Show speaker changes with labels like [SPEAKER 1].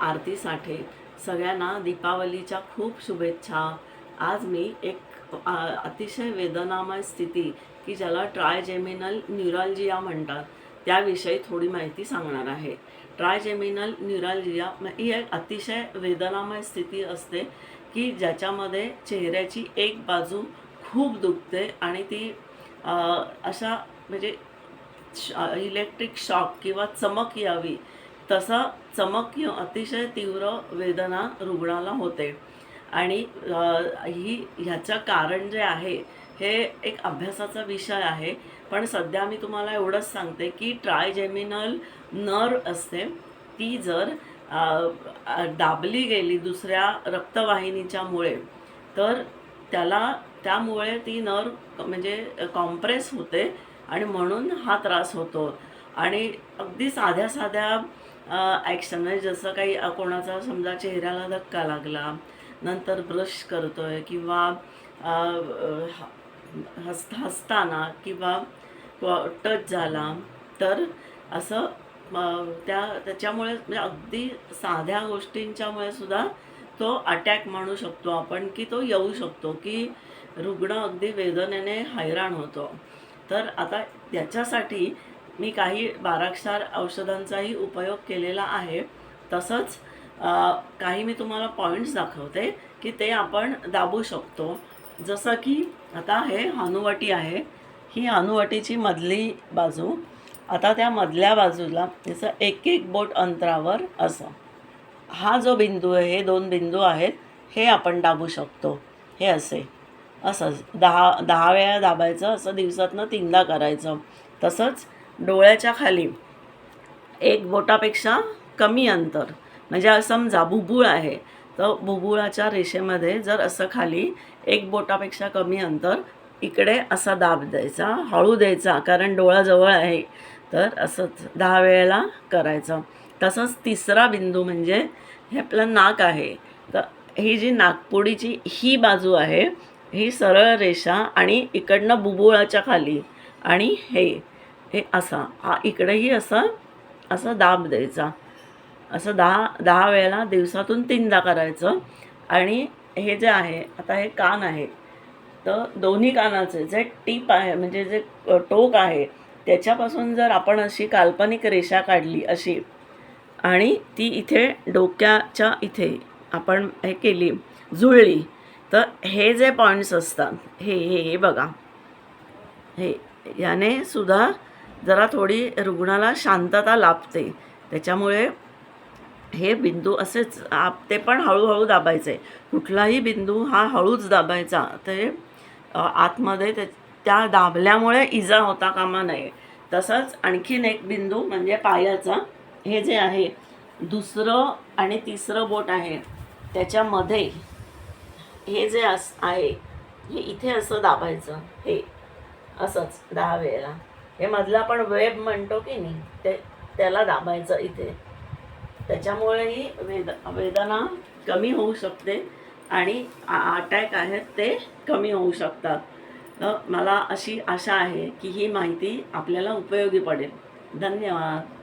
[SPEAKER 1] आरती साठे. सगळ्यांना दीपावलीच्या खूप शुभेच्छा. आज मी एक अतिशय वेदनामय स्थिती की ज्याला ट्रायजेमिनल न्यूरॉलजिया म्हणतात. त्याविषयी थोडी माहिती सांगणार आहे. ट्रायजेमिनल न्यूरॉलजिया ही एक अतिशय वेदनामय स्थिती असते की ज्याच्यामध्ये चेहऱ्याची एक बाजू खूप दुखते आणि ती अशा म्हणजे इलेक्ट्रिक शॉक किंवा चमक यावी तसा चमक येऊन अतिशय तीव्र वेदना रुग्णाला होते. आणि ही ह्याचं कारण जे आहे हे एक अभ्यासाचा विषय आहे. पण सध्या मी तुम्हाला एवढंच सांगते की ट्रायजेमिनल नर असते ती जर दाबली गेली दुसऱ्या रक्तवाहिनीच्यामुळे तर त्याला त्यामुळे ती नर म्हणजे कॉम्प्रेस होते आणि म्हणून हा त्रास होतो. आणि अगदी साध्या साध्या ॲक्शन म्हणजे जसं काही कोणाचा समजा चेहऱ्याला धक्का लागला नंतर ब्रश करतोय किंवा अ, हसताना किंवा टच झाला तर असं त्या त्याच्यामुळे म्हणजे अगदी साध्या गोष्टींच्यामुळे सुद्धा तो अटॅक म्हणू शकतो आपण की तो येऊ शकतो की रुग्ण अगदी वेदनेने हैराण होतो. तर आता त्याच्यासाठी मी काही बाराक्षार औषधांचाही उपयोग केलेला आहे. तसंच काही मी तुम्हाला पॉईंट्स दाखवते की ते आपण दाबू शकतो. जसं की आता हे हनुवटी आहे. ही हनुवटीची मधली बाजू आता त्या मधल्या बाजूला जसं एक एक बोट अंतरावर असं. हा जो बिंदू आहे हे दोन बिंदू आहेत हे आपण दाबू शकतो. हे असे. असंच दहा दहा वेळा दाबायचं असं दिवसातनं तीनदा करायचं. तसंच डोळ्याच्या खाली एक बोटापेक्षा कमी अंतर. म्हणजे समजा बुबुळ आहे तर बुबुळाच्या रेषेमध्ये जर असं खाली एक बोटापेक्षा कमी अंतर इकडे असा दाब द्यायचा हळू द्यायचा कारण डोळा जवळ आहे तर असंच दहा वेळेला करायचं. तसंच तिसरा बिंदू म्हणजे हे आपलं नाक आहे. तर ही जी नागपुडीची ही बाजू आहे ही सरळ रेषा आणि इकडनं बुबुळाच्या खाली आणि हे. हे असा हा इकडेही असं असं दाब द्यायचा. असं दहा दहा वेळेला दिवसातून तीनदा करायचं. आणि हे जे आहे आता हे कान आहे. तर दोन्ही कानाचे जे टीप आहे म्हणजे जे टोक आहे त्याच्यापासून जर आपण अशी काल्पनिक रेषा काढली अशी आणि ती इथे डोक्याच्या इथे आपण हे केली जुळली तर हे जे पॉईंट्स असतात हे हे हे बघा. हे याने सुद्धा जरा थोडी रुग्णाला शांतता लाभते. त्याच्यामुळे हे बिंदू असेच आप ते पण हळूहळू दाबायचे. कुठलाही बिंदू हा हळूच दाबायचा. ते आतमध्ये ते त्या दाबल्यामुळे इजा होता कामा नये. तसंच आणखीन एक बिंदू म्हणजे पायाचा हे जे आहे दुसरं आणि तिसरं बोट आहे त्याच्यामध्ये हे जे अस आहे हे इथे असं दाबायचं. हे असंच दहा वेळेला. हे मधला आपण वेब म्हणतो की नाही ते त्याला दाबायचं इथे. त्याच्यामुळेही वेद वेदना कमी होऊ शकते आणि अटॅक आहेत ते कमी होऊ शकतात. तर मला अशी आशा आहे की ही माहिती आपल्याला उपयोगी पडेल. धन्यवाद.